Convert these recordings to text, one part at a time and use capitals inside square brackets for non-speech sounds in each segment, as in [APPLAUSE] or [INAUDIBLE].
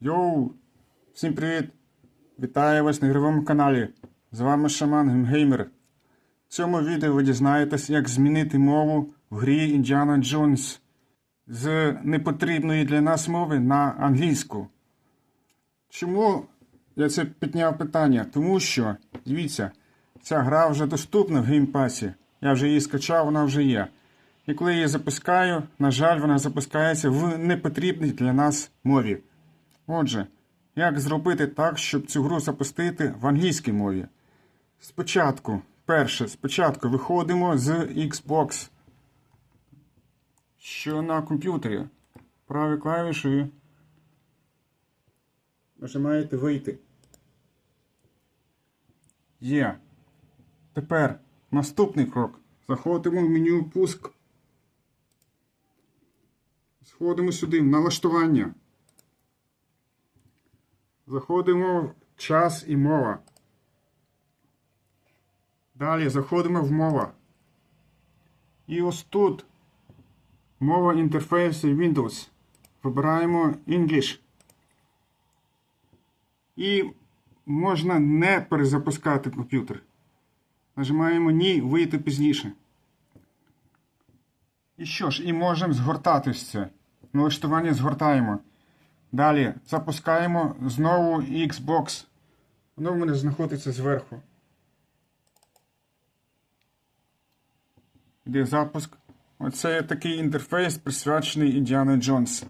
Йоу! Всім привіт! Вітаю вас на ігровому каналі. З вами Шаман Геймер. В цьому відео ви дізнаєтесь, як змінити мову в грі Індіана Джонс з непотрібної для нас мови на англійську. Чому я це підняв питання? Тому що, дивіться, ця гра вже доступна в геймпасі. Я вже її скачав, вона вже є. І коли я її запускаю, на жаль, вона запускається в непотрібній для нас мові. Отже, як зробити так, щоб цю гру запустити в англійській мові? Спочатку, перше, спочатку виходимо з Xbox, що на комп'ютері. Правою клавішою нажимаєте вийти. Є. Тепер наступний крок. Заходимо в меню пуск. Сходимо сюди в налаштування. Заходимо в час і мова. Далі заходимо в мова. І ось тут мова інтерфейсу Windows. Вибираємо English. І можна не перезапускати комп'ютер. Нажимаємо Ні, вийти пізніше. І що ж, і можемо згортати це. Налаштування згортаємо. Далі запускаємо знову Xbox. Воно в мене знаходиться зверху. Йде запуск. Оце такий інтерфейс присвячений Індіана Джонс.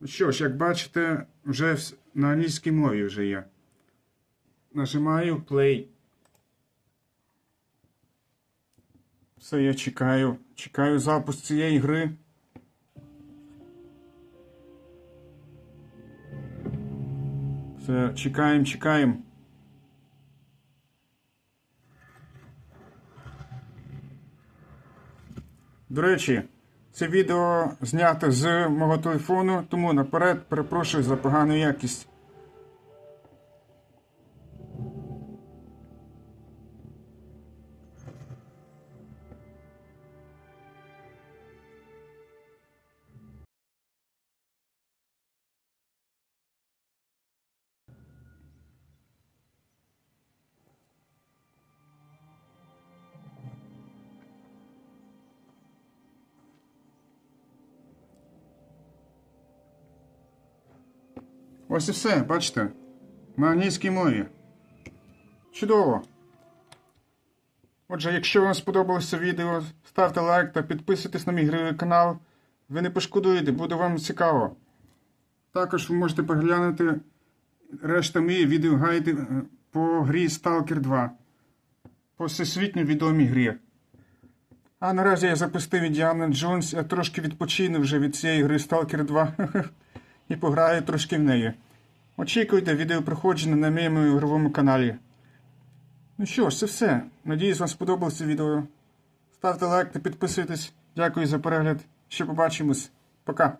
Ну що ж, як бачите, вже на англійській мові вже є. Нажимаю Play. Все, я чекаю. Чекаю запуск цієї гри. Все, чекаємо, чекаємо. До речі, це відео знято з мого телефону, тому наперед перепрошую за погану якість. Ось і все, бачите? На англійській мові. Чудово! Отже, якщо вам сподобалося відео, ставте лайк та підписуйтесь на мій ігровий канал. Ви не пошкодуєте, буде вам цікаво. Також ви можете поглянути решта мої відеогайди е, по грі Stalker 2. По всесвітньо відомій грі. А наразі я запустив Індіана Джонс, я трошки відпочину вже від цієї гри Stalker 2 [LAUGHS] і пограю трошки в неї. Очікуйте відео проходження на моєму ігровому каналі. Ну що ж, це все. Надіюсь, вам сподобалося відео. Ставте лайк та підписуйтесь. Дякую за перегляд. Ще побачимось. Пока.